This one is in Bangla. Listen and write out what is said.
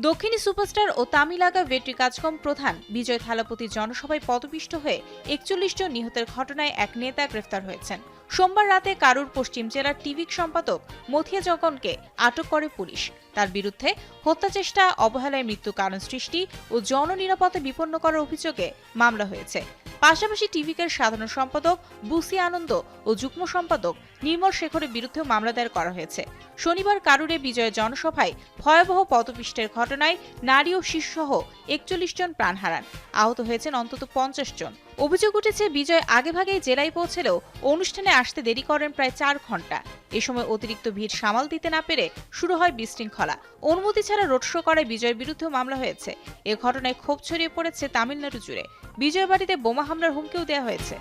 দক্ষিণী সুপারস্টার ও তামিলাগা ভেট্রি কাজকম প্রধান বিজয় থালাপতি জনসভায় পদপিষ্ট হয়ে একচল্লিশ জন নিহতের ঘটনায় এক নেতা গ্রেফতার হয়েছেন। সোমবার রাতে কারুর পশ্চিম জেলার টিভিক সম্পাদক মথিয়া জগনকে আটক করে পুলিশ। তার বিরুদ্ধে হত্যাচেষ্টা অবহেলায় মৃত্যু কারণ সৃষ্টি ও জননিরাপত্তা বিপন্ন করার অভিযোগে মামলা হয়েছে। পাশাপাশি টিভিকের সাধারণ সম্পাদক বুসি আনন্দ ও যুগ্ম সম্পাদক নির্মল শেখরের বিরুদ্ধেও মামলা দায়ের করা হয়েছে। শনিবার কারুরে বিজয় জনসভায় ভয়াবহ পদপিষ্টের ঘটনায় নারী ও শিশুসহ একচল্লিশ জন প্রাণ হারান। আহত হয়েছেন অন্তত পঞ্চাশ জন। অভিযোগ উঠেছে, বিজয় আগেভাগেই জেলায় পৌঁছেলেও অনুষ্ঠানে আসতে দেরি করেন প্রায় চার ঘণ্টা। এ সময় অতিরিক্ত ভিড় সামাল দিতে না পেরে শুরু হয় বিশৃঙ্খলা। অনুমতি ছাড়া রোড শো করায় বিজয়ের বিরুদ্ধেও মামলা হয়েছে। এ ঘটনায় ক্ষোভ ছড়িয়ে পড়েছে তামিলনাড়ু জুড়ে। বিজয় বাড়িতে বোমা হামলার হুমকিও দেওয়া হয়েছে।